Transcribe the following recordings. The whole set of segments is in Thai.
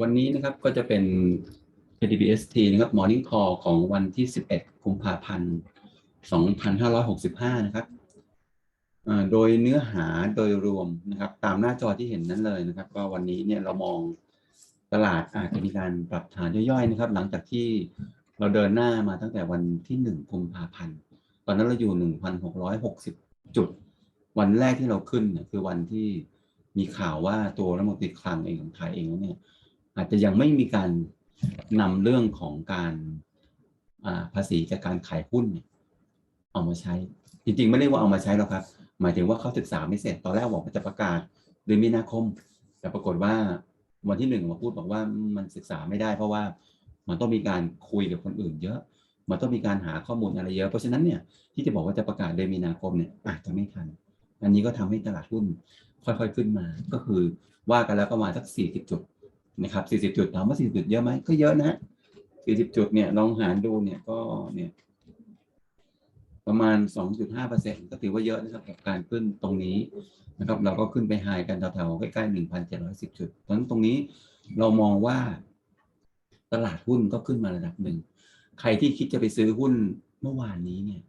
วันนี้นะครับก็จะเป็น KTBST นะครับ Morning Call ของวันที่ 11 กุมภาพันธ์ 2565 นะครับอ่าโดยเนื้อหาโดยรวมนะครับ ตามหน้าจอที่เห็นนั้นเลยนะครับ ก็วันนี้เนี่ยเรามองตลาดอาจจะมีการปรับฐานย่อยๆนะครับ หลังจากที่เราเดินหน้ามาตั้งแต่วันที่ 1 กุมภาพันธ์ ตอนนั้นเราอยู่ 1,660 จุด วันแรกที่เราขึ้นเนี่ยคือวันที่มีข่าวว่าตัวรัฐมนตรีคลังเองของไทยเองเนี่ย อาจจะยังไม่มีการนำเรื่องของการภาษีจากการขายหุ้นเอามาใช้ จริง ๆ ไม่ได้ว่าเอามาใช้หรอกครับ หมายถึงว่าเขาศึกษาไม่เสร็จตอนแรกบอกว่าจะประกาศเดือนมีนาคม แต่ปรากฏว่าวันที่หนึ่งมาพูดบอกว่ามันศึกษาไม่ได้ เพราะว่ามันต้องมีการคุยกับคนอื่น เยอะ มันต้องมีการหาข้อมูลอะไรเยอะ เพราะฉะนั้นเนี่ยที่จะบอกว่าจะประกาศเดือนมีนาคมเนี่ยอาจจะไม่ทัน อันนี้ก็ทำให้ตลาดหุ้นค่อยๆขึ้นมา ก็คือว่ากันแล้วประมาณสัก40จุด นะครับ 40 จุดถามว่า 40 จุดเยอะไหมก็เยอะนะ 40 จุดเนี่ยลองหารดูเนี่ยก็เนี่ยประมาณ 2.5%ก็ถือว่าเยอะนะครับกับการขึ้นตรงนี้นะครับ เราก็ขึ้นไปไฮกันแถวๆใกล้ๆ 1,710 จุดเพราะนั้นตรงนี้เรามองว่าตลาดหุ้นก็ขึ้นมาระดับหนึ่ง ใครที่คิดจะไปซื้อหุ้นเมื่อวานนี้เนี่ย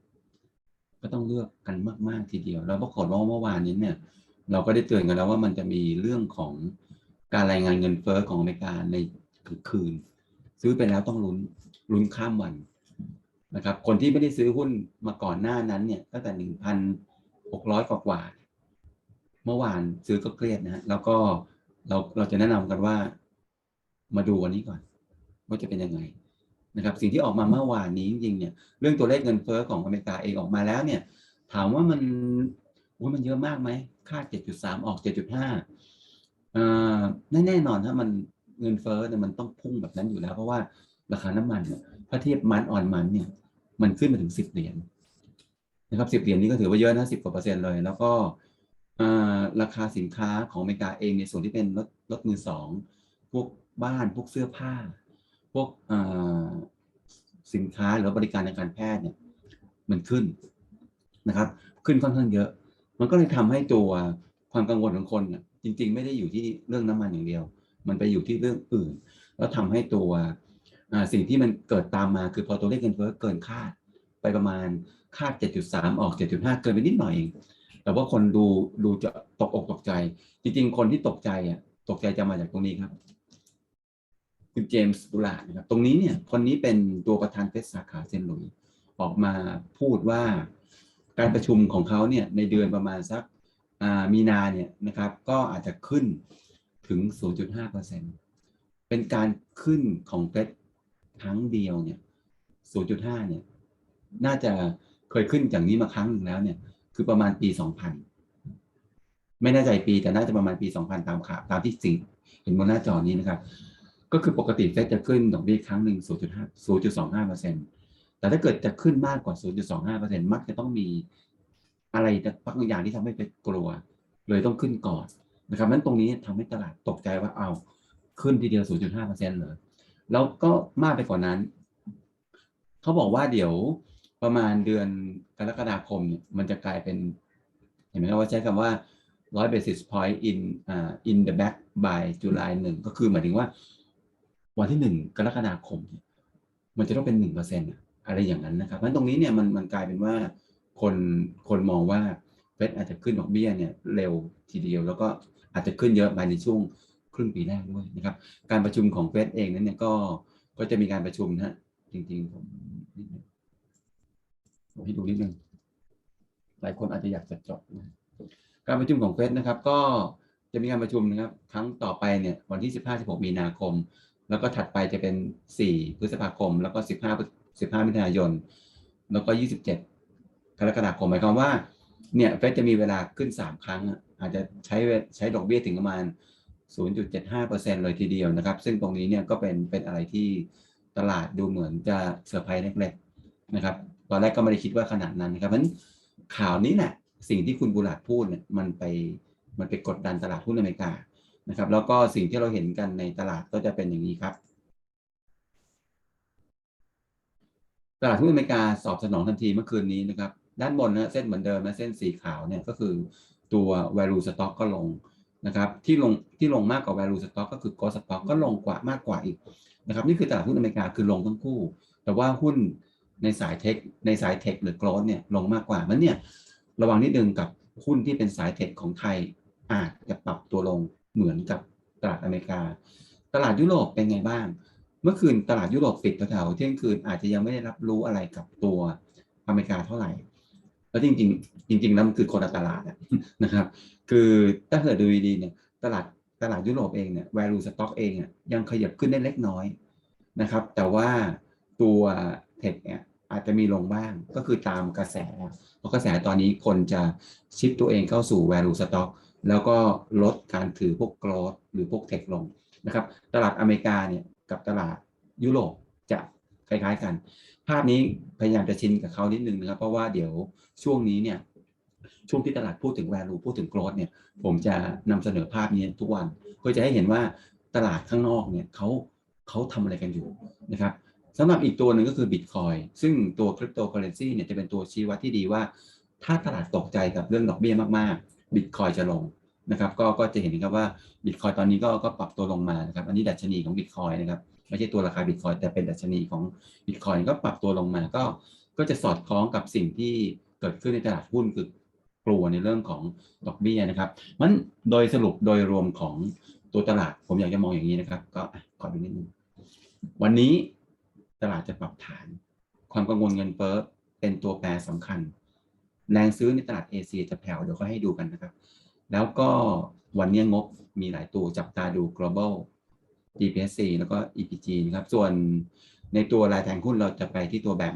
ก็ต้องเลือกกันมาก ๆ ทีเดียว แล้วปรากฏว่าเมื่อวานนี้เนี่ย เราก็ได้เตือนกันแล้วว่ามันจะมีเรื่องของ การรายงานเงินเฟ้อของอเมริกาในคืน ซื้อไปแล้วต้องลุ้นลุ้นข้ามวันนะครับ คนที่ไม่ได้ซื้อหุ้นมาก่อนหน้านั้นเนี่ยตั้งแต่หนึ่งพันหกร้อยกว่าเมื่อวานซื้อก็เครียดนะฮะแล้วก็เราเราจะแนะนำกันว่า มาดูวันนี้ก่อน ว่าจะเป็นยังไงนะครับ สิ่งที่ออกมาเมื่อวานนี้จริงๆเนี่ย เรื่องตัวเลขเงินเฟ้อของอเมริกาเองออกมาแล้วเนี่ย ถามว่ามันมันเยอะมากไหมคาด7.3 ออก 7.5อ่า แน่นอนถ้ามันเงินเฟ้อเนี่ยมันต้องพุ่งแบบนั้นอยู่แล้ว เพราะว่าราคาน้ำมันเนี่ยถ้าเทียบมันออนมันเนี่ย มันขึ้นมาถึง10เหรียญนะครับ10เหรียญนี่ก็ถือว่าเยอะนะ10กว่าเปอร์เซ็นต์เลย แล้วก็ราคาสินค้าของอเมริกาเองในส่วนที่เป็นรถรถมือสองพวกบ้านพวกเสื้อผ้า พวกสินค้าหรือบริการทางการแพทย์เนี่ย มันขึ้นนะครับ ขึ้นค่อนข้างเยอะ มันก็เลยทำให้ตัวความกังวลของคนน่ะ จริง ๆ ไม่ได้อยู่ที่เรื่องน้ำมันอย่างเดียว มันไปอยู่ที่เรื่องอื่น แล้วทำให้ตัวสิ่งที่มันเกิดตามมาคือพอตัวเลขเงินเฟ้อเกินคาด ไปประมาณคาด 7.3 ออก 7.5 เกินไปนิดหน่อยเองแต่ว่าคนดูดูจะตกอกตกใจ จริง ๆ คนที่ตกใจอะตกใจจะมาจากตรงนี้ครับคุณเจมส์บูลาดนะครับตรงนี้เนี่ยคนนี้เป็นตัวประธานเฟดสาขาเซนต์หลุยส์ออกมาพูดว่าการประชุมของเขาเนี่ยในเดือนประมาณสัก มีนาเนี่ยนะครับก็อาจจะขึ้นถึง 0.5%เป็นการขึ้นของเฟดครั้งเดียวเนี่ย 0.5 เนี่ย น่าจะเคยขึ้นอย่างนี้มาครั้งหนึ่งแล้วเนี่ย คือประมาณปี 2000 ไม่แน่ใจปีแต่น่าจะประมาณปี 2000 ตามข่าวตามที่สิงเห็นบนหน้าจอนี้นะครับ ก็คือปกติเฟดจะขึ้นดอกเบี้ยครั้งหนึ่ง 0.5 0.25%แต่ถ้าเกิดจะขึ้นมากกว่า 0.25%มักจะต้องมี อะไรบางอย่างที่ทำให้เฟดกลัว เลยต้องขึ้นก่อนนะครับนั้นตรงนี้ทำให้ตลาดตกใจว่าเอาขึ้นทีเดียว 0.5%เลยแล้วก็มากไปกว่านั้น เขาบอกว่าเดี๋ยวประมาณเดือนกรกฎาคมเนี่ยมันจะกลายเป็น เห็นไหมครับว่าใช้คำว่า 100 basis point in uh, in the back by July หนึ่งก็คือหมายถึงว่า วันที่หนึ่งกรกฎาคมเนี่ยมันจะต้องเป็นหนึ่งเปอร์เซ็นต์อะไรอย่างนั้นนะครับเพราะตรงนี้เนี่ยมันมันกลายเป็นว่า คนคนมองว่าเฟดอาจจะขึ้นดอกเบี้ยเนี่ยเร็วทีเดียว แล้วก็อาจจะขึ้นเยอะภายในช่วงครึ่งปีแรกด้วยนะครับ การประชุมของเฟดเองนั้นเนี่ยก็ก็จะมีการประชุมนะฮะจริงๆผมผมให้ดูนิดนึงหลายคนอาจจะอยากจะจบนะการประชุมของเฟดนะครับ ก็จะมีการประชุมนะครับ ครั้งต่อไปเนี่ยวันที่ 15-16 มีนาคม แล้วก็ถัดไปจะเป็น 4 พฤษภาคม แล้วก็ 15 15มิถุนายน แล้วก็ 27 กรกฎาคมหมายความว่าเนี่ยเฟดจะมีเวลาขึ้น 3 ครั้ง อาจจะใช้ใช้ดอกเบี้ยถึงประมาณ 0.75%เลยทีเดียวนะครับ ซึ่งตรงนี้เนี่ยก็เป็นเป็นอะไรที่ตลาดดูเหมือนจะเซอร์ไพรส์เล็กๆนะครับตอนแรกก็ไม่ได้คิดว่าขนาดนั้นนะครับเพราะฉะนั้นข่าวนี้แหละสิ่งที่คุณบุรัดพูดเนี่ยมันไปมันไปกดดันตลาดหุ้นอเมริกานะครับ แล้วก็สิ่งที่เราเห็นกันในตลาดก็จะเป็นอย่างนี้ครับ ตลาดหุ้นอเมริกาสอบสนองทันทีเมื่อคืนนี้นะครับ ด้านบนนะเส้นเหมือนเดิมนะเส้นสีขาวเนี่ยก็คือตัว value stock ก็ลงนะครับที่ลงที่ลงมากกว่า value stock ก็คือ growth stock ก็ลงกว่ามากกว่าอีกนะครับนี่คือตลาดหุ้นอเมริกาคือลงทั้งคู่ แต่ว่าหุ้นในสายเทคในสายเทคหรือ growth เนี่ยลงมากกว่ามันเนี่ยระวังนิดนึงกับหุ้นที่เป็นสายเทคของไทยอาจจะปรับตัวลงเหมือนกับตลาดอเมริกา ตลาดยุโรปเป็นไงบ้าง เมื่อคืนตลาดยุโรปปิดแถวๆเที่ยงคืนอาจจะยังไม่ได้รับรู้อะไรกับตัวอเมริกาเท่าไหร่ แล้วจริงๆจริงๆแล้วมันคือคนละตลาดนะครับ คือถ้าเกิดดูดีๆเนี่ยตลาดตลาดยุโรปเองเนี่ย value stock เองอะยังขยับขึ้นได้เล็กน้อยนะครับ แต่ว่าตัวเทคเนี่ยอาจจะมีลงบ้างก็คือตามกระแส เพราะกระแสตอนนี้คนจะชิปตัวเองเข้าสู่ value stock แล้วก็ลดการถือพวก growth หรือพวกเทคลงนะครับ ตลาดอเมริกาเนี่ยกับตลาดยุโรปจะ คล้าย ๆ กัน ภาพนี้พยายามจะชินกับเขานิดนึงนะครับ เพราะว่าเดี๋ยวช่วงนี้เนี่ยช่วงที่ตลาดพูดถึง value พูดถึง growth เนี่ย ผมจะนำเสนอภาพนี้ทุกวัน เพื่อจะให้เห็นว่าตลาดข้างนอกเนี่ยเขาเขาทำอะไรกันอยู่นะครับสำหรับอีกตัวหนึ่งก็คือ Bitcoin ซึ่งตัว cryptocurrency เนี่ยจะเป็นตัวชี้วัดที่ดีว่า ถ้าตลาดตกใจกับเรื่องดอกเบี้ยมากๆ Bitcoin จะลงนะครับ ก็ก็จะเห็นนะครับว่า Bitcoin ตอนนี้ก็ก็ปรับตัวลงมานะครับ อันนี้ดัชนีของ Bitcoin นะครับ ไม่ใช่ตัวราคา Bitcoin แต่เป็นดัชนีของ Bitcoin ก็ปรับตัวลงมาก็ก็จะสอดคล้องกับสิ่งที่เกิดขึ้นในตลาดหุ้นคือกลัวในเรื่องของดอกเบี้ยนะครับมันโดยสรุปโดยรวมของตัวตลาดผมอยากจะมองอย่างนี้นะครับ ก็ขอดูนิดนึงวันนี้ตลาดจะปรับฐาน ความกังวลเงินเฟ้อเป็นตัวแปรสำคัญ แรงซื้อในตลาดเอเชียจะแผ่วเดี๋ยวก็ให้ดูกันนะครับ แล้วก็วันนี้งบมีหลายตัวจับตาดู global GPSC แล้วก็ EPG นะครับ ส่วนในตัวรายแทงหุ้นเราจะไปที่ตัวแบม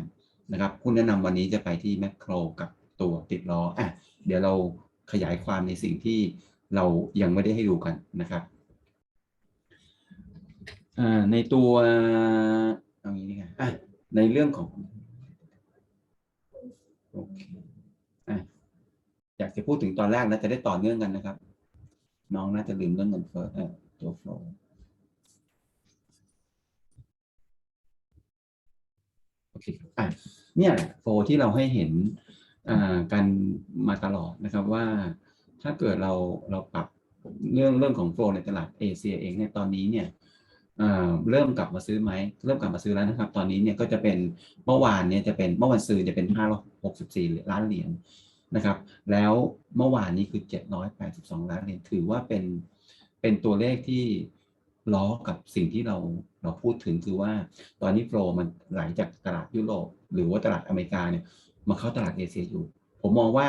นะครับหุ้นแนะนำวันนี้จะไปที่แมคโครกับตัวติดล้ออะเดี๋ยวเราขยายความในสิ่งที่เรายังไม่ได้ให้ดูกันนะครับอ่าในตัวเอางี้ดีกว่าอะในเรื่องของโอเคอะอยากจะพูดถึงตอนแรกนะจะได้ต่อเนื่องกันนะครับ น้องน่าจะลืมเรื่องเงินเฟ้อตัวโฟลโอเคอะเนี่ยโฟที่เราให้เห็นอ่ากันมาตลอดนะครับว่าถ้าเกิดเราเราปรับเรื่องเรื่องของโฟในตลาดเอเชียเองเนี่ยตอนนี้เนี่ยอ่าเริ่มกลับมาซื้อไหมเริ่มกลับมาซื้อแล้วนะครับ ตอนนี้เนี่ยก็จะเป็นเมื่อวานเนี่ยจะเป็นเมื่อวันซื้อจะเป็น 564 ล้านเหรียญนะครับ แล้วเมื่อวานนี้คือ 782 ล้านเหรียญถือว่าเป็นเป็นตัวเลขที่ ล้อกับสิ่งที่เราเราพูดถึงคือว่า ตอนนี้โฟลมันไหลจากตลาดยุโรปหรือว่าตลาดอเมริกาเนี่ยมาเข้าตลาดเอเชียอยู่ ผมมองว่า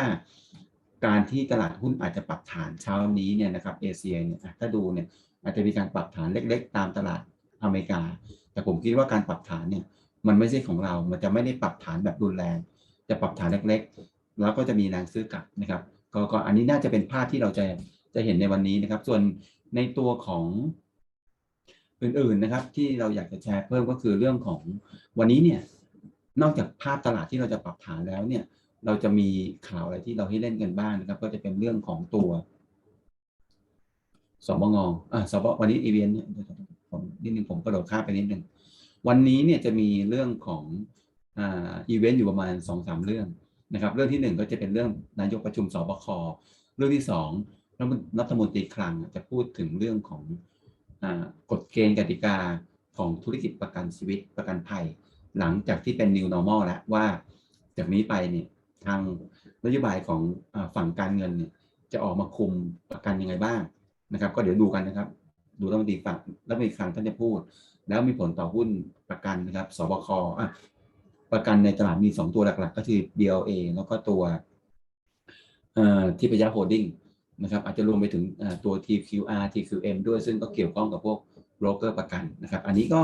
การที่ตลาดหุ้นอาจจะปรับฐานเช้านี้เนี่ยนะครับเอเชียเนี่ยถ้าดูเนี่ยอาจจะมีการปรับฐานเล็ก ๆ ตามตลาดอเมริกา แต่ผมคิดว่าการปรับฐานเนี่ยมันไม่ใช่ของเรา มันจะไม่ได้ปรับฐานแบบรุนแรง จะปรับฐานเล็กๆ แล้วก็จะมีแรงซื้อกลับนะครับ ก็อันนี้น่าจะเป็นภาพที่เราจะจะเห็นในวันนี้นะครับ ส่วนในตัวของ อื่นๆนะครับ ที่เราอยากจะแชร์เพิ่มก็คือเรื่องของวันนี้เนี่ยนอกจากภาพตลาดที่เราจะปรับฐานแล้วเนี่ย เราจะมีข่าวอะไรที่เราให้เล่นกันบ้างนะครับ ก็จะเป็นเรื่องของตัวสบงอ่าสบวันนี้อีเวนต์เนี่ยผมนิดนึงผมกระโดดข้ามไปนิดนึงวันนี้เนี่ยจะมีเรื่องของอ่าอีเวนต์อยู่ประมาณสองสามเรื่องนะครับ เรื่องที่หนึ่งก็จะเป็นเรื่องนายกประชุมสบคเรื่องที่สองรัฐมนตรีคลังจะพูดถึงเรื่องของ กฎเกณฑ์กติกาของธุรกิจประกันชีวิตประกันภัย หลังจากที่เป็น new normal แล้วว่าจากนี้ไปเนี่ยทางนโยบายของอฝั่งการเงินเนี่ยจะออกมาคุมประกันยังไงบ้างนะครับ ก็เดี๋ยวดูกันนะครับ ดูรัฐมนตรีฝั่งรัฐมนตรีคลังท่านจะพูด แล้วมีผลต่อหุ้นประกันนะครับสบคประกันในตลาดมี 2 ตัวหลักๆ ก็คือ BLA แล้วก็ตัวที่พยาโฮดดิ้ง นะครับอาจจะรวมไปถึงตัว TQR TQM ด้วยซึ่งก็เกี่ยวข้องกับพวกโบรกเกอร์ประกันนะครับ อันนี้ก็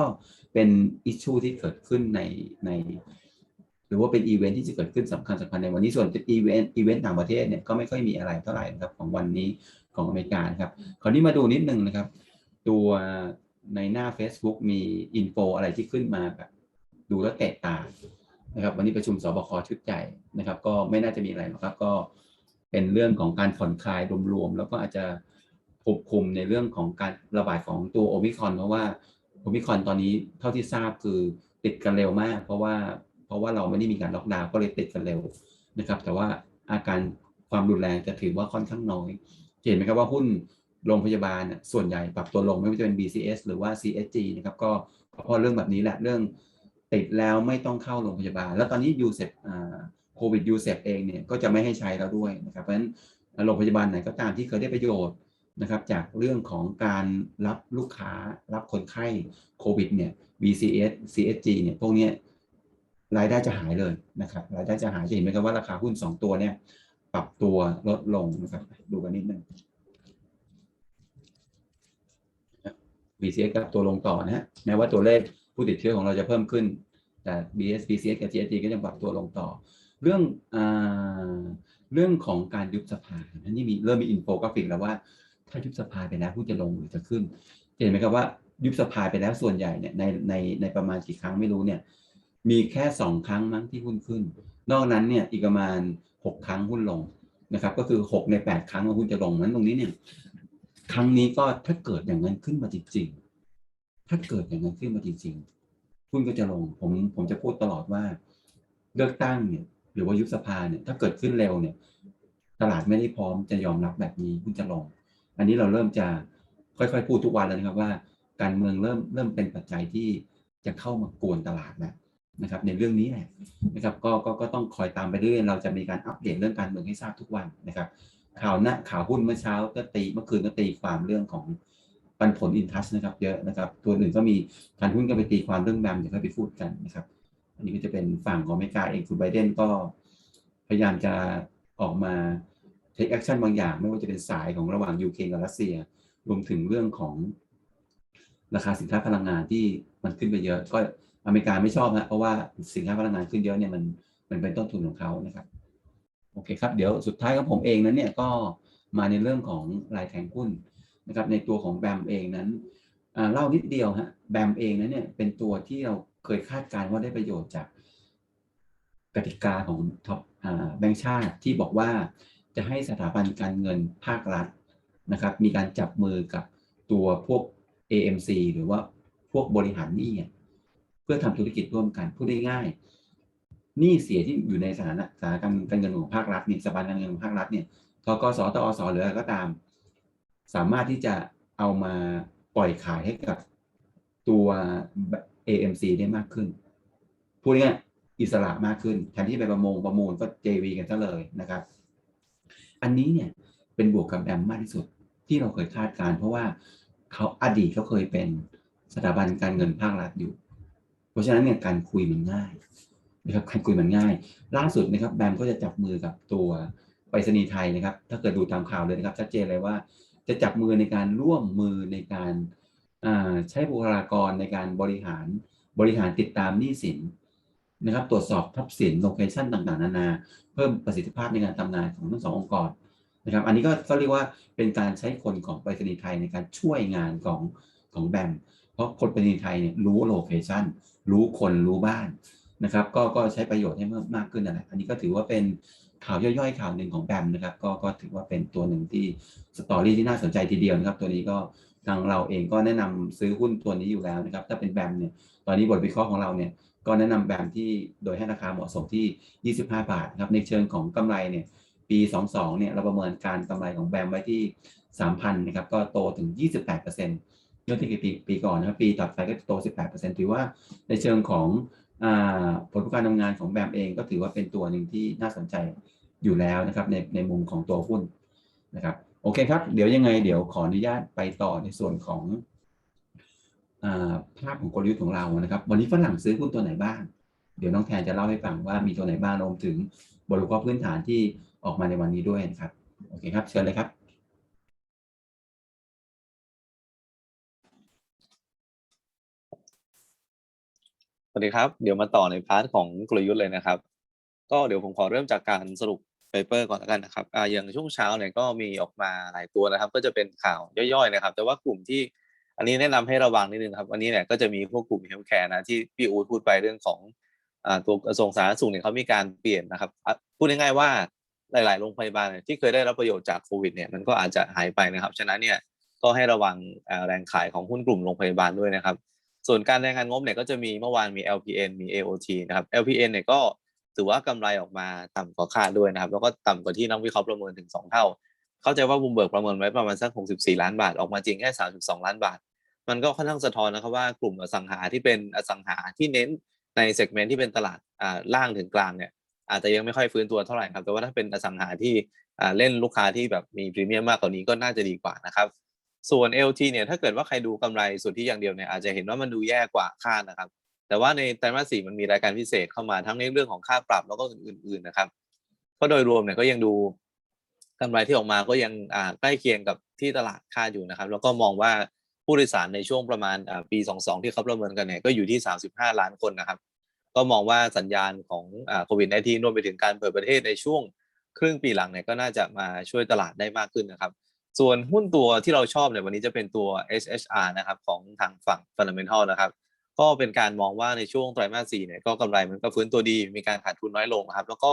เป็นอิชชูที่เกิดขึ้นในใน หรือว่าเป็นอีเวนท์ที่จะเกิดขึ้นสำคัญสำคัญในวันนี้ส่วนอีเวนต์อีเวนต์ต่างประเทศเนี่ยก็ไม่ค่อยมีอะไรเท่าไหร่นะครับของวันนี้ของอเมริกาครับคราวนี้มาดูนิดนึงนะครับ ตัวในหน้า Facebook มีอินโฟอะไรที่ขึ้นมาแบบดูแล้วเตะตานะครับ วันนี้ประชุมสบคชุดใหญ่นะครับ ก็ไม่น่าจะมีอะไรหรอกครับก็ เป็นเรื่องของการผ่อนคลายรวมๆแล้วก็อาจจะควบคุมในเรื่องของการระบาดของตัวโอมิครอนเพราะว่าโอมิครอนตอนนี้เท่าที่ทราบคือติดกันเร็วมาก เพราะว่าเพราะว่าเราไม่ได้มีการล็อกดาวน์ก็เลยติดกันเร็วนะครับ แต่ว่าอาการความรุนแรงจะถือว่าค่อนข้างน้อย เห็นไหมครับว่าหุ้นโรงพยาบาลส่วนใหญ่ปรับตัวลงไม่ว่าจะเป็น BCS หรือว่า CSG นะครับก็เพราะเรื่องแบบนี้แหละเรื่องติดแล้วไม่ต้องเข้าโรงพยาบาล แล้วตอนนี้ยูเซฟโควิดยูเซฟเองเนี่ยก็จะไม่ให้ใช้แล้วด้วยนะครับเพราะฉะนั้นโรงพยาบาลไหนก็ตามที่เคยได้ประโยชน์นะครับจากเรื่องของการรับลูกค้ารับคนไข้โควิดเนี่ย BCS CSG เนี่ยพวกนี้รายได้จะหายเลยนะครับรายได้จะหายจะเห็นไหมครับว่าราคาหุ้น 2 ตัวเนี่ยปรับตัวลดลงนะครับดูกันนิดนึง BCS กับตัวลงต่อนะฮะแม้ว่าตัวเลขผู้ติดเชื้อของเราจะเพิ่มขึ้น แต่ BS BCS กับ GST ก็ยังปรับตัวลงต่อ เรื่องอเรื่องของการยุบสภาอันนี้มีเริ่มมีอินโฟกราฟิกแล้วว่าถ้ายุบสภาไปแล้วหุ้นจะลงหรือจะขึ้น เห็นไหมครับว่ายุบสภาไปแล้วส่วนใหญ่เนี่ยในในในประมาณกี่ครั้งไม่รู้เนี่ยมีแค่สองครั้งมั้งที่หุ้นขึ้น นอกนั้นเนี่ยอีกประมาณหกครั้งหุ้นลงนะครับก็คือหกในแปดครั้งหุ้นจะลงนั้นตรงนี้เนี่ยครั้งนี้ก็ถ้าเกิดอย่างนั้นขึ้นมาจริงๆ ถ้าเกิดอย่างนั้นขึ้นมาจริงๆหุ้นก็จะลงผมผมจะพูดตลอดว่า เลือกตั้งเนี่ย หรือว่ายุบสภาเนี่ยถ้าเกิดขึ้นเร็วเนี่ย ตลาดไม่ได้พร้อมจะยอมรับแบบนี้หุ้นจะลง อันนี้เราเริ่มจะค่อยๆพูดทุกวันแล้วนะครับว่า การเมืองเริ่มเริ่มเป็นปัจจัยที่จะเข้ามากวนตลาดแล้วนะครับ ในเรื่องนี้แหละนะครับก็ก็ก็ต้องคอยตามไปเรื่อยๆเราจะมีการอัปเดตเรื่องการเมืองให้ทราบทุกวันนะครับ ข่าวหน้าข่าวหุ้นเมื่อเช้าก็ตีเมื่อคืนก็ตีความเรื่องของปันผลอินทัชนะครับเยอะนะครับ ตัวอื่นก็มีการหุ้นก็ไปตีความเรื่องแบมเดี๋ยวค่อยไปพูดกันนะครับ อันนี้ก็จะเป็นฝั่งของอเมริกาเองคุณไบเดนก็พยายามจะออกมาเทคแอคชั่นบางอย่าง ไม่ว่าจะเป็นสายของระหว่างยูเครนกับรัสเซีย รวมถึงเรื่องของราคาสินค้าพลังงานที่มันขึ้นไปเยอะ ก็อเมริกาไม่ชอบนะเพราะว่าสินค้าพลังงานขึ้นเยอะเนี่ยมันมันเป็นต้นทุนของเขานะครับโอเคครับเดี๋ยวสุดท้ายของผมเองนั้นเนี่ยก็มาในเรื่องของรายแทงหุ้นนะครับในตัวของแบมเองนั้นเล่านิดเดียวฮะแบมเองนั้นเนี่ยเป็นตัวที่เรา เคยคาดการณ์ว่าได้ประโยชน์จากกติกาของท็อปแบงก์ชาติที่บอกว่าจะให้สถาบันการเงินภาครัฐนะครับ มีการจับมือกับตัวพวก AMC หรือว่าพวกบริหารหนี้เพื่อทำธุรกิจร่วมกันพูดได้ง่ายหนี้เสียที่อยู่ในสถานะสถานการการเงินของภาครัฐเนี่ยสถาบันการเงินของภาครัฐเนี่ยทกสตอสหรืออะไรก็ตาม สามารถที่จะเอามาปล่อยขายให้กับตัว AMC ได้มากขึ้น พูดง่ายอิสระมากขึ้น แทนที่ไปประมงประมูลก็ JV กันซะเลยนะครับ อันนี้เนี่ยเป็นบวกกับแบมมากที่สุดที่เราเคยคาดการ เพราะว่าเขาอดีตเขาเคยเป็นสถาบันการเงินภาครัฐอยู่ เพราะฉะนั้นเนี่ยการคุยมันง่ายนะครับการคุยมันง่าย ล่าสุดนะครับแบมก็จะจับมือกับตัวไปรษณีย์ไทยนะครับ ถ้าเกิดดูตามข่าวเลยนะครับชัดเจนเลยว่าจะจับมือในการร่วมมือในการ ใช้บุคลากรในการบริหารบริหารติดตามหนี้สินนะครับ ตรวจสอบทรัพย์สินโลเคชันต่างๆ นานาเพิ่มประสิทธิภาพในการทำงานของทั้งสององค์กรนะครับ อันนี้ก็ก็เรียกว่าเป็นการใช้คนของไปรษณีย์ไทยในการช่วยงานของของแบมเพราะคนไปรษณีย์ไทยเนี่ยรู้โลเคชันรู้คนรู้บ้านนะครับ ก็ก็ใช้ประโยชน์ให้เพิ่มมากขึ้นนั่นแหละอันนี้ก็ถือว่าเป็นข่าวย่อยๆข่าวหนึ่งของแบมนะครับ ก็ก็ถือว่าเป็นตัวหนึ่งที่สตอรี่ที่น่าสนใจทีเดียวนะครับ ตัวนี้ก็ ทางเราเองก็แนะนำซื้อหุ้นตัวนี้อยู่แล้วนะครับถ้าเป็นแบมเนี่ยตอนนี้บทวิเคราะห์ของเราเนี่ยก็แนะนำแบมที่โดยให้ราคาเหมาะสมที่ 25 บาทครับในเชิงของกำไรเนี่ยปี 22เนี่ยเราประเมินการกำไรของแบมไว้ที่ 3,000นะครับก็โตถึง 28%เมื่อที่ปีปีก่อนนะครับปีต่อไปก็โต 18%ถือว่าในเชิงของผลการทำงานของแบมเองก็ถือว่าเป็นตัวหนึ่งที่น่าสนใจอยู่แล้วนะครับในในมุมของตัวหุ้นนะครับ โอเคครับ เดี๋ยวยังไงเดี๋ยวขออนุญาตไปต่อในส่วนของภาพของกลยุทธ์ของเรานะครับ วันนี้ฝรั่งซื้อหุ้นตัวไหนบ้าง เดี๋ยวน้องแทนจะเล่าให้ฟังว่ามีตัวไหนบ้างรวมถึงบริบทพื้นฐานที่ออกมาในวันนี้ด้วยนะครับ โอเคครับ เชิญเลยครับ สวัสดีครับ เดี๋ยวมาต่อในพาร์ทของกลยุทธ์เลยนะครับ ก็เดี๋ยวผมขอเริ่มจากการสรุป เปเปอร์ก่อนแล้วกันนะครับอ่าอย่างช่วงเช้าเนี่ยก็มีออกมาหลายตัวนะครับ ก็จะเป็นข่าวย่อยๆนะครับ แต่ว่ากลุ่มที่อันนี้แนะนำให้ระวังนิดนึงครับอันนี้เนี่ยก็จะมีพวกกลุ่มเฮลท์แคร์นะที่พี่อูดพูดไปเรื่องของอ่าตัวกระทรวงสาธารณสุขเนี่ยเขามีการเปลี่ยนนะครับพูดง่ายๆว่าหลาย ๆ โรงพยาบาลที่เคยได้รับประโยชน์จากโควิดเนี่ยมันก็อาจจะหายไปนะครับฉะนั้นเนี่ยก็ให้ระวังแรงขายของหุ้นกลุ่มโรงพยาบาลด้วยนะครับ ส่วนการรายงานงบเนี่ยก็จะมีเมื่อวานมี LPN มี AOT นะครับ LPN เนี่ยก็ ถือว่ากำไรออกมาต่ำกว่าคาดด้วยนะครับ แล้วก็ต่ำกว่าที่นักวิเคราะห์ประเมินถึง 2 เท่า เข้าใจว่าบูมเบิร์กประเมินไว้ประมาณสัก 64 ล้านบาท ออกมาจริงแค่ 32 ล้านบาท มันก็ค่อนข้างสะท้อนนะครับว่ากลุ่มอสังหาที่เป็นอสังหาที่เน้นในเซกเมนต์ที่เป็นตลาดอ่าล่างถึงกลางเนี่ยอาจจะยังไม่ค่อยฟื้นตัวเท่าไหร่ครับแต่ว่าถ้าเป็นอสังหาที่อ่าเล่นลูกค้าที่แบบมีพรีเมียมมากกว่านี้ก็น่าจะดีกว่านะครับส่วน LT เนี่ยถ้าเกิดว่าใครดูกำไรสุทธิอย่างเดียวเนี่ยอาจจะเห็นว่ามันดูแย่กว่าคาดนะครับ แต่ว่าในไตรมาสสี่มันมีรายการพิเศษเข้ามาทั้งในเรื่องของค่าปรับแล้วก็อื่น ๆนะครับ ก็โดยรวมเนี่ยก็ยังดูกำไรที่ออกมาก็ยังอ่าใกล้เคียงกับที่ตลาดคาดอยู่นะครับ แล้วก็มองว่าผู้โดยสารในช่วงประมาณอ่าปี 22 ที่เขาประเมินกันเนี่ยก็อยู่ที่ 35 ล้านคนนะครับ ก็มองว่าสัญญาณของอ่าโควิด -19 รวมไปถึงการเปิดประเทศในช่วงครึ่งปีหลังเนี่ยก็น่าจะมาช่วยตลาดได้มากขึ้นนะครับ ส่วนหุ้นตัวที่เราชอบเนี่ยวันนี้จะเป็นตัว SHR นะครับของทางฝั่ง Fundamental นะครับ ก็เป็นการมองว่าในช่วงไตรมาส4เนี่ยก็กำไรมันก็ฟื้นตัวดีมีการขาดทุนน้อยลงครับ แล้วก็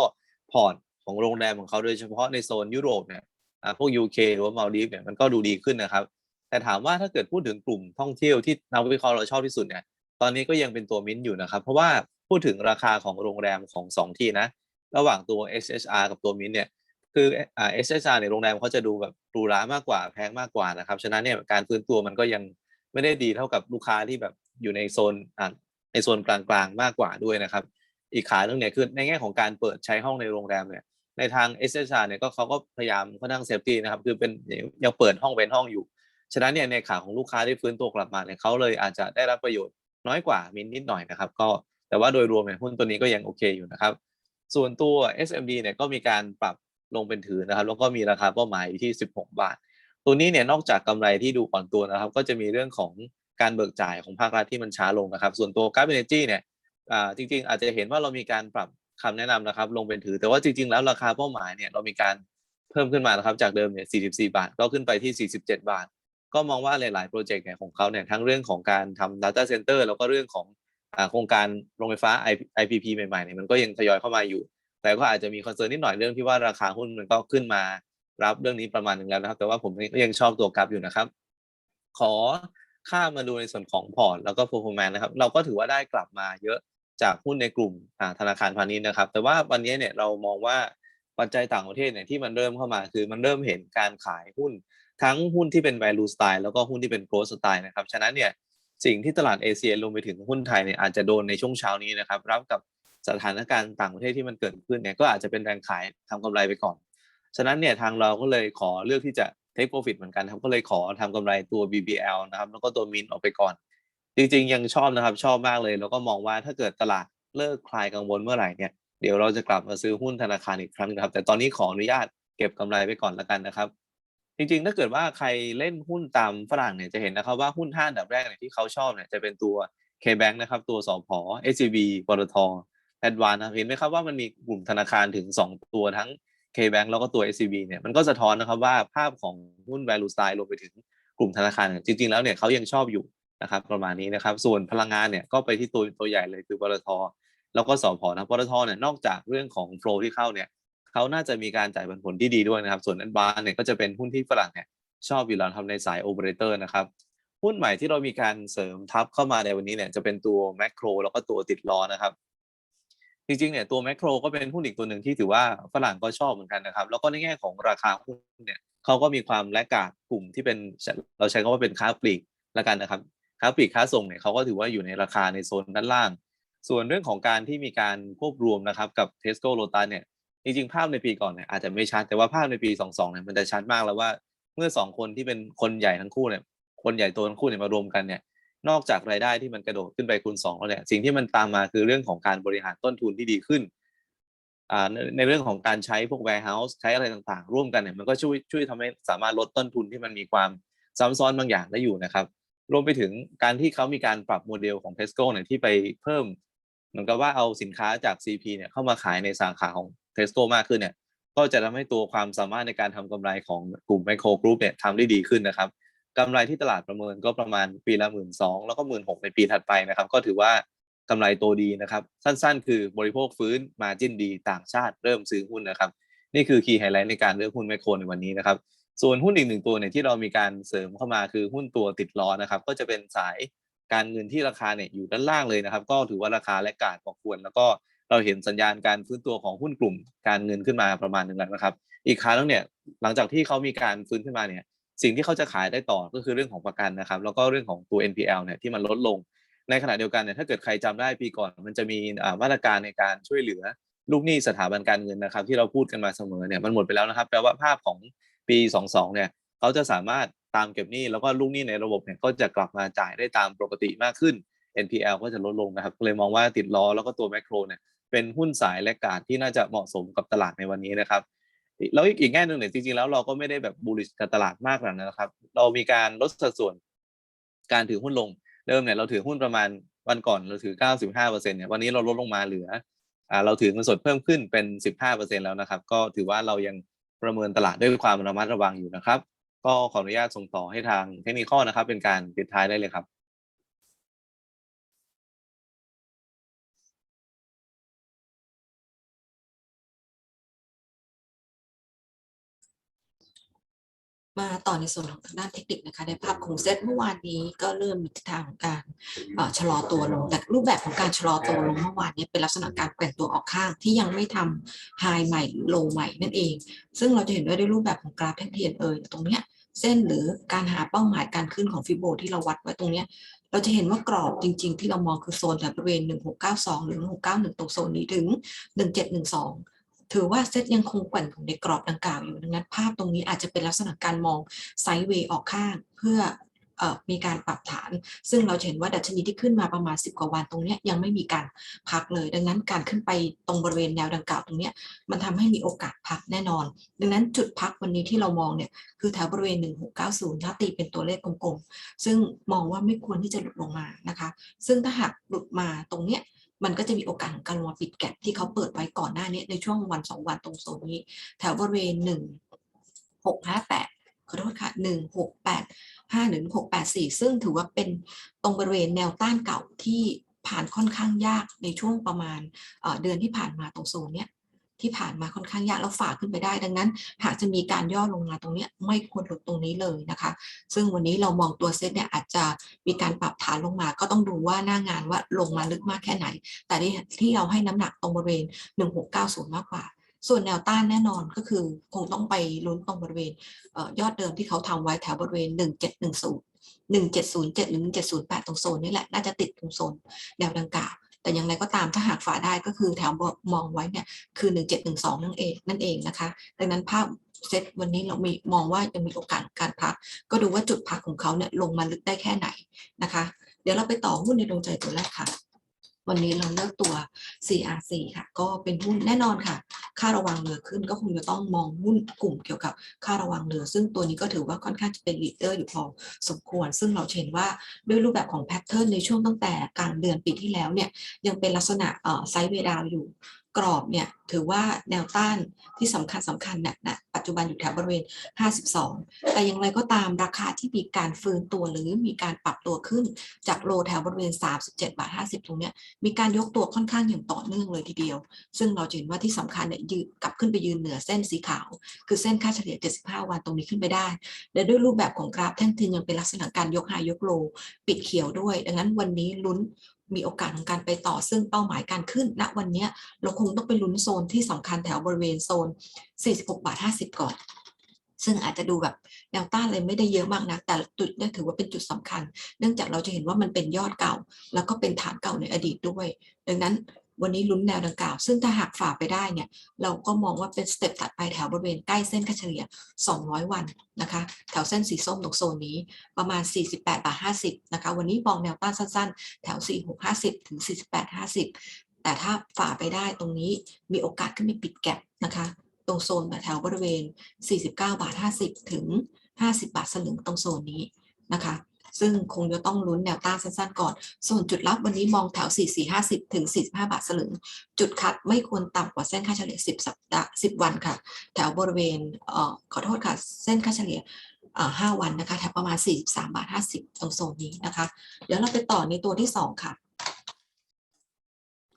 พอร์ตของโรงแรมของเขาโดยเฉพาะในโซนยุโรปเนี่ยอ่าพวก UK หรือว่ามาลดีฟเนี่ยมันก็ดูดีขึ้นนะครับ แต่ถามว่าถ้าเกิดพูดถึงกลุ่มท่องเที่ยวที่นักวิเคราะห์เราชอบที่สุดเนี่ยตอนนี้ก็ยังเป็นตัวมิ้นท์อยู่นะครับ เพราะว่าพูดถึงราคาของโรงแรมของสองที่นะ ระหว่างตัว SHR กับตัวมิ้นท์เนี่ยคืออ่า SHR เนี่ยโรงแรมเขาจะดูแบบหรูหรามากกว่าแพงมากกว่านะครับฉะนั้นเนี่ยการฟื้นตัวมันก็ยังไม่ได้ดีเท่ากับลูกค้าที่แบบ อยู่ในโซนอ่าในโซนกลางๆมากกว่าด้วยนะครับ อีกขาหนึงเนี่ยคือในแง่ของการเปิดใช้ห้องในโรงแรมเนี่ยในทาง SHR เนี่ยก็เขาก็พยายามค่อนข้างเซฟตี้นะครับ คือเป็นยังเปิดห้องเป็นห้องอยู่ ฉะนั้นเนี่ยในขาของลูกค้าที่ฟื้นตัวกลับมาเนี่ยเขาเลยอาจจะได้รับประโยชน์น้อยกว่ามินนิดหน่อยนะครับ ก็แต่ว่าโดยรวมเนี่ยหุ้นตัวนี้ก็ยังโอเคอยู่นะครับ ส่วนตัว SMD เนี่ยก็มีการปรับลงเป็นถือนะครับ แล้วก็มีราคาเป้าหมายอยู่ที่ 16 บาท ตัวนี้เนี่ยนอกจากกำไรที่ดูอ่อนตัวนะครับ ก็จะมีเรื่องของ การเบิกจ่ายของภาครัฐที่มันช้าลงนะครับ ส่วนตัว g a r b e n e r g y เนี่ยจริง ๆ อาจจะเห็นว่าเรามีการปรับคำแนะนำนะครับ ลงเป็นถือ แต่ว่าจริง ๆ แล้วราคาเป้าหมายเนี่ยเรามีการเพิ่มขึ้นมานะครับจากเดิมเนี่ย 44 บาท ก็ขึ้นไปที่ 47 บาท ก็มองว่าหลาย ๆ โปรเจกต์เนี่ยของเขาเนี่ยทั้งเรื่องของการทำ data center แล้วก็เรื่องของโครงการโรงไฟฟ้า IPP ใหม่ๆเนี่ยมันก็ยังทยอยเข้ามาอยู่ แต่ก็อาจจะมีคอนเซิร์นนิดหน่อยเรื่องที่ว่าราคาหุ้นมันก็ขึ้นมารับเรื่องนี้ประมาณหนึ่งแล้วนะครับ แต่ว่าผมก็ยังชอบตัวกราฟอยู่นะครับ ขอ ข้ามมาดูในส่วนของพอร์ตแล้วก็ performance นะครับ เราก็ถือว่าได้กลับมาเยอะจากหุ้นในกลุ่มธนาคารพาณิชย์นะครับ แต่ว่าวันนี้เนี่ยเรามองว่าปัจจัยต่างประเทศเนี่ยที่มันเริ่มเข้ามาคือมันเริ่มเห็นการขายหุ้น ทั้งหุ้นที่เป็น value style แล้วก็หุ้นที่เป็น growth style นะครับ ฉะนั้นเนี่ยสิ่งที่ตลาดเอเชียรวมไปถึงหุ้นไทยเนี่ยอาจจะโดนในช่วงเช้านี้นะครับรับกับสถานการณ์ต่างประเทศที่มันเกิดขึ้นเนี่ยก็อาจจะเป็นแรงขายทำกำไรไปก่อน ฉะนั้นเนี่ยทางเราก็เลยขอเลือกที่จะ take profit เหมือนกันครับก็เลยขอทำกำไรตัว BBL นะครับแล้วก็ตัวมินออกไปก่อน จริงๆ ยังชอบนะครับชอบมากเลย แล้วก็มองว่าถ้าเกิดตลาดเลิกคลายกังวลเมื่อไหร่เนี่ยเดี๋ยวเราจะกลับมาซื้อหุ้นธนาคารอีกครั้งนะครับ แต่ตอนนี้ขออนุญาตเก็บกำไรไปก่อนแล้วกันนะครับ จริงๆ ถ้าเกิดว่าใครเล่นหุ้นตามฝรั่งเนี่ยจะเห็นนะครับว่าหุ้นห้าอันดับแรกเนี่ยที่เขาชอบเนี่ยจะเป็นตัว K-Bank นะครับตัวสอพอ SCB ปตทแอดวานนะครับเห็นไหมครับว่ามันมีกลุ่มธนาคารถึง 2 ตัวทั้ง K-Bank แล้วก็ตัว SCB เนี่ยมันก็สะท้อนนะครับว่าภาพของหุ้น value style รวมไปถึงกลุ่มธนาคารเนี่ยจริง ๆ แล้วเนี่ยเขายังชอบอยู่นะครับประมาณนี้นะครับ ส่วนพลังงานเนี่ยก็ไปที่ตัวตัวใหญ่เลยคือปตทแล้วก็สพนะปตทเนี่ยนอกจากเรื่องของ flow ที่เข้าเนี่ยเขาน่าจะมีการจ่ายปันผลที่ดีด้วยนะครับ ส่วนแอดวานเนี่ยก็จะเป็นหุ้นที่ฝรั่งเนี่ยชอบอยู่แล้วทำในสายโอเปอเรเตอร์นะครับหุ้นใหม่ที่เรามีการเสริมทับเข้ามาในวันนี้เนี่ยจะเป็นตัวแมคโครแล้วก็ตัวติดล้อนะครับ จริงๆเนี่ยตัวแมคโครก็เป็นหุ้นอีกตัวหนึ่งที่ถือว่าฝรั่งก็ชอบเหมือนกันนะครับ แล้วก็ในแง่ของราคาหุ้นเนี่ยเขาก็มีความแลกกาดกลุ่มที่เป็นเราใช้คำว่าเป็นค้าปลีกแล้วกันนะครับ ค้าปลีกค้าส่งเนี่ยเขาก็ถือว่าอยู่ในราคาในโซนด้านล่าง ส่วนเรื่องของการที่มีการควบรวมนะครับกับ Tesco Lotus เนี่ยจริงๆภาพในปีก่อนเนี่ยอาจจะไม่ชัดแต่ว่าภาพในปี 22เนี่ยมันจะชัดมากแล้วว่าเมื่อสองคนที่เป็นคนใหญ่ทั้งคู่เนี่ยคนใหญ่โตทั้งคู่เนี่ยมารวมกันเนี่ย นอกจากรายได้ที่มันกระโดดขึ้นไปคูณสองแล้วเนี่ยสิ่งที่มันตามมาคือเรื่องของการบริหารต้นทุนที่ดีขึ้นในเรื่องของการใช้พวก warehouse ใช้อะไรต่างๆ ร่วมกันเนี่ยมันก็ช่วยช่วยทำให้สามารถลดต้นทุนที่มันมีความซ้ำซ้อนบางอย่างได้อยู่นะครับ รวมไปถึงการที่เขามีการปรับโมเดลของ Tesco เนี่ยที่ไปเพิ่มเหมือนกับว่าเอาสินค้าจาก CP เนี่ยเข้ามาขายในสาขาของ Tesco มากขึ้นเนี่ย ก็จะทำให้ตัวความสามารถในการทำกำไรของกลุ่ม Micro Group เนี่ยทำได้ดีขึ้นนะครับ กำไรที่ตลาดประเมินก็ประมาณปีละหมื่นสองแล้วก็หมื่นหกในปีถัดไปนะครับ ก็ถือว่ากำไรโตดีนะครับ สั้นๆ คือบริโภคฟื้นมาจิ้นดีต่างชาติเริ่มซื้อหุ้นนะครับ นี่คือคีย์ไฮไลท์ในการเลือกหุ้นไมโครในวันนี้นะครับ ส่วนหุ้นอีกหนึ่งตัวเนี่ยที่เรามีการเสริมเข้ามาคือหุ้นตัวติดล้อนะครับ ก็จะเป็นสายการเงินที่ราคาเนี่ยอยู่ด้านล่างเลยนะครับ ก็ถือว่าราคาและกาดพอควรแล้วก็เราเห็นสัญญาณการฟื้นตัวของหุ้นกลุ่ม การเงินขึ้นมาประมาณหนึ่งแล้วนะครับ อีกครั้งแล้วเนี่ยหลังจากที่เขามีการฟื้นขึ้นมาเนี่ย สิ่งที่เขาจะขายได้ต่อก็คือเรื่องของประกันนะครับ แล้วก็เรื่องของตัว NPL เนี่ยที่มันลดลง ในขณะเดียวกันเนี่ยถ้าเกิดใครจำได้ปีก่อน มันจะมีมาตรการในการช่วยเหลือลูกหนี้สถาบันการเงินนะครับ ที่เราพูดกันมาเสมอเนี่ยมันหมดไปแล้วนะครับ แปลว่าภาพของปี 22 เนี่ยเขาจะสามารถตามเก็บหนี้แล้วก็ลูกหนี้ในระบบเนี่ยก็จะกลับมาจ่ายได้ตามปกติมากขึ้น NPL ก็จะลดลงนะครับเลยมองว่าติดล้อแล้วก็ตัวแมคโครเนี่ยเป็นหุ้นสายและการที่น่าจะเหมาะสมกับตลาดในวันนี้นะครับ แล้วอีกแง่หนึ่งเนี่ยจริงๆแล้วเราก็ไม่ได้แบบบูลลิชกับตลาดมากขนาดนั้นนะครับ เรามีการลดสัดส่วนการถือหุ้นลงเดิมเนี่ยเราถือหุ้นประมาณวันก่อนเราถือ 95%เนี่ยวันนี้เราลดลงมาเหลืออ่าเราถือเงินสดเพิ่มขึ้นเป็น 15%แล้วนะครับ ก็ถือว่าเรายังประเมินตลาดด้วยความระมัดระวังอยู่นะครับ ก็ขออนุญาตส่งต่อให้ทางเทคนิคอนะครับ เป็นการปิดท้ายได้เลยครับ มาต่อในส่วนของทางด้านเทคนิคนะคะในภาพของเซตเมื่อวานนี้ก็เริ่มมีทิศทางของการเอ่อชะลอตัวลง แต่รูปแบบของการชะลอตัวลงเมื่อวานนี้เป็นลักษณะการแกว่งตัวออกข้างที่ยังไม่ทำไฮใหม่โลใหม่นั่นเอง ซึ่งเราจะเห็นได้ด้วยรูปแบบของกราฟแท่งเทียนเอยตรงเนี้ยเส้นหรือการหาเป้าหมายการขึ้นของฟิโบที่เราวัดไว้ตรงเนี้ยเราจะเห็นว่ากรอบจริง ๆ ที่เรามองคือโซนแถวบริเวณ1692 หรือ 1691 ตรงโซนนี้ถึง 1712 ถือว่าเซตยังคงแกว่งอยู่ในกรอบดังกล่าวอยู่ดังนั้น ภาพตรงนี้อาจจะเป็นลักษณะการมองไซด์เวย์ออกข้างเพื่อมีการปรับฐาน ซึ่งเราเห็นว่าดัชนีที่ขึ้นมาประมาณ 10 กว่าวันตรงนี้ยังไม่มีการพักเลย ดังนั้นการขึ้นไปตรงบริเวณแนวดังกล่าวตรงนี้มันทำให้มีโอกาสพักแน่นอน ดังนั้นจุดพักวันนี้ที่เรามองเนี่ยคือแถวบริเวณ 1690 ถ้าตีเป็นตัวเลขกลมๆ ซึ่งมองว่าไม่ควรที่จะหลุดลงมานะคะ ซึ่งถ้าหากหลุดมาตรงเนี้ย มันก็จะมีโอกาสของการลงมาปิดแก็บที่เขาเปิดไว้ก่อนหน้านี้ในช่วงวันสองวันตรงโซนนี้ แถวบริเวณหนึ่งหกห้าแปดขอโทษค่ะหนึ่งหกแปดห้าหนึ่งหกแปดสี่ซึ่งถือว่าเป็นตรงบริเวณแนวต้านเก่าที่ผ่านค่อนข้างยากในช่วงประมาณเอ่อเดือนที่ผ่านมาตรงโซนเนี้ย ที่ผ่านมาค่อนข้างยากแล้วฝ่าขึ้นไปได้ ดังนั้น หากจะมีการย่อลงมาตรงนี้ไม่ควรหลุดตรงนี้เลยนะคะ ซึ่งวันนี้เรามองตัวเซ็ตเนี่ยอาจจะมีการปรับฐานลงมา ก็ต้องดูว่าหน้างานว่าลงมาลึกมากแค่ไหน แต่ที่เราให้น้ำหนักตรงบริเวณ 1690 มากกว่าส่วนแนวต้านแน่นอนก็คือคงต้องไปลุ้นตรงบริเวณเอยอดเดิมที่เขาทำไว้แถวบริเวณ 1710 1707หรือ1708 ตรงโซนนี่แหละ น่าจะติดตรงโซนแนวดังกล่าว แต่อย่างไรก็ตามถ้าหากฝ่าได้ก็คือแถวมองไว้เนี่ยคือ 1712 นั่นเองนั่นเองนะคะ ดังนั้นภาพเซตวันนี้เรามีมองว่ายังมีโอกาสการพัก ก็ดูว่าจุดพักของเขาเนี่ยลงมาลึกได้แค่ไหนนะคะ เดี๋ยวเราไปต่อหุ้นในดวงใจตัวแรกค่ะ วันนี้เราเลือกตัว CRC ค่ะ ก็เป็นหุ้นแน่นอนค่ะ ค่าระวังเรือขึ้นก็คงจะต้องมองหุ้นกลุ่มเกี่ยวกับค่าระวังเรือ ซึ่งตัวนี้ก็ถือว่าค่อนข้างจะเป็นลีดเดอร์อยู่พอสมควร ซึ่งเราเห็นว่าด้วยรูปแบบของแพทเทิร์นในช่วงตั้งแต่กลางเดือนปีที่แล้วเนี่ยยังเป็นลักษณะไซด์เวดาวอยู่กรอบเนี่ยถือว่าแนวต้านที่สำคัญสำคัญเนี่ยณปัจจุบันอยู่แถวบริเวณ 52 แต่อย่างไรก็ตามราคาที่มีการฟื้นตัวหรือมีการปรับตัวขึ้นจากโลแถวบริเวณ 37 บาท 50 ตรงเนี้ยมีการยกตัวค่อนข้างอย่างต่อเนื่องเลยทีเดียว ซึ่งเราเห็นว่าที่สำคัญเนี่ยยืนกลับขึ้นไปยืนเหนือเส้นสีขาว คือเส้นค่าเฉลี่ย 75 วันตรงนี้ขึ้นไปได้ และด้วยรูปแบบของกราฟแท่งเทียนยังเป็นลักษณะการยกไฮยกโล ปิดเขียวด้วย ดังนั้นวันนี้ลุ้น มีโอกาสของการไปต่อซึ่งเป้าหมายการขึ้นณวันนี้เราคงต้องไปลุ้นโซนที่สำคัญแถวบริเวณโซน 46 บาท 50 ก่อน ซึ่งอาจจะดูแบบแนวต้านเลยไม่ได้เยอะมากนะแต่จุดนี้ถือว่าเป็นจุดสำคัญ เนื่องจากเราจะเห็นว่ามันเป็นยอดเก่า แล้วก็เป็นฐานเก่าในอดีตด้วย ดังนั้น วันนี้ลุ้นแนวดังกล่าว ซึ่งถ้าหากฝ่าไปได้เนี่ย เราก็มองว่าเป็นสเต็ปถัดไปแถวบริเวณใกล้เส้นค่าเฉลี่ย 200 วันนะคะ แถวเส้นสีส้มตรงโซนนี้ประมาณ 48บาท50 นะคะ วันนี้มองแนวต้านสั้นๆ แถว 4650 ถึง 4850 แต่ถ้าฝ่าไปได้ตรงนี้มีโอกาสขึ้นไปปิดแก็บนะคะ ตรงโซนแถวบริเวณ 49บาท50 ถึง 50 บาทสลึงตรงโซนนี้นะคะ ซึ่งคงจะต้องลุ้นแนวต้านสั้นๆก่อน ส่วนจุดรับวันนี้มองแถว 4450 ถึง 45 บาทสลึง จุดคัดไม่ควรต่ำกว่าเส้นค่าเฉลี่ย 10 สัปดาห์ 10 วันค่ะ แถวบริเวณเอ่อขอโทษค่ะ เส้นค่าเฉลี่ยเอ่อ5วันนะคะ แถวประมาณ 43 บาท 50ตรงโซนนี้นะคะ เดี๋ยวเราไปต่อในตัวที่ 2 ค่ะ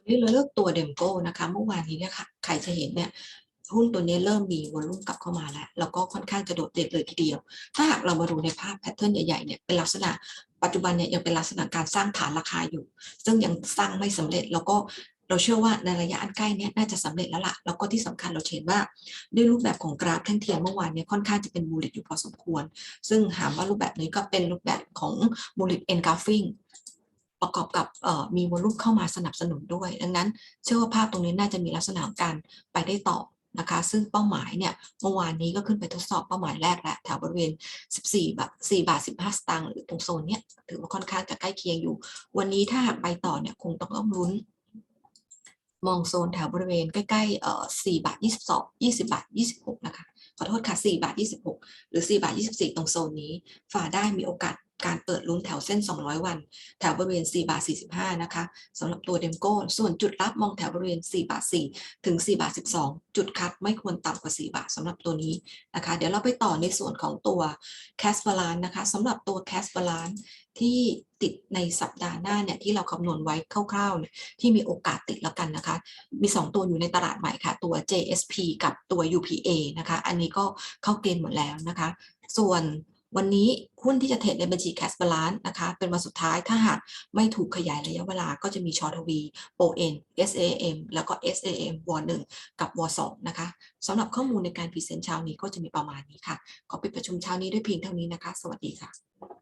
นนี้เราเลือกตัวเดมโก้นะคะ เมื่อวานนี้เนี่ยค่ะ ใครจะเห็นเนี่ย หุ้นตัวนี้เริ่มมีวอลุ่มกลับเข้ามาแล้ว แล้วก็ค่อนข้างจะโดดเด่นเลยทีเดียว ถ้าหากเรามาดูในภาพแพทเทิร์นใหญ่ๆเนี่ยเป็นลักษณะปัจจุบันเนี่ยยังเป็นลักษณะการสร้างฐานราคาอยู่ ซึ่งยังสร้างไม่สำเร็จแล้วก็เราเชื่อว่าในระยะอันใกล้เนี้น่าจะสำเร็จแล้วล่ะ แล้วก็ที่สำคัญเราเห็นว่าด้วยรูปแบบของกราฟแท่งเทียนเมื่อวานเนี่ยค่อนข้างจะเป็นบูลลิตอยู่พอสมควร ซึ่งถามว่ารูปแบบนี้ก็เป็นรูปแบบของบูลลิตเอนกราฟิงประกอบกับมีวอลุ่มเข้ามาสนับสนุนด้วย ดังนั้น เชื่อว่าภาพตรงนี้น่าจะมีลักษณะการไปได้ต่อ นะคะ ซึ่งเป้าหมายเนี่ยเมื่อวานนี้ก็ขึ้นไปทดสอบเป้าหมายแรกแล้วแถวบริเวณ 14 บาท4บาท 15 สตางค์หรือตรงโซนเนี้ยถือว่าค่อนข้างจะใกล้เคียงอยู่ วันนี้ถ้าหากไปต่อเนี่ยคงต้องต้องลุ้น มองโซนแถวบริเวณใกล้ๆเอ่อ4บาท 22 20 บาท 26 นะคะขอโทษค่ะ4บาท 26 หรือ 4 บาท 24 ตรงโซนนี้ ฝ่าได้มีโอกาส การเปิดลุ้นแถวเส้น 200 วัน แถวบริเวณ 4 บาท 45 นะคะสำหรับตัวเดมโก้ ส่วนจุดรับมองแถวบริเวณ 4 บาท 4 ถึง 4 บาท 12 จุดคัดไม่ควรต่ำกว่า 4 บาทสำหรับตัวนี้นะคะ เดี๋ยวเราไปต่อในส่วนของตัว cash balance นะคะสำหรับตัว cash balance ที่ติดในสัปดาห์หน้าเนี่ยที่เราคำนวณไว้คร่าวๆ ที่มีโอกาสติดแล้วกันนะคะ มี 2 ตัวอยู่ในตลาดใหม่ค่ะ ตัว JSP กับตัว UPA นะคะ อันนี้ก็เข้าเกณฑ์หมดแล้วนะคะ ส่วน วันนี้หุ้นที่จะเทรดในบัญชี cash balance นะคะ เป็นวันสุดท้ายถ้าหากไม่ถูกขยายระยะเวลาก็จะมีชอทวีโปเอ็น SAM แล้วก็ SAM วอหนึ่งกับวอสองนะคะสำหรับข้อมูลในการพรีเซนต์เช้านี้ก็จะมีประมาณนี้ค่ะ ขอปิดประชุมเช้านี้ด้วยเพียงเท่านี้นะคะ สวัสดีค่ะ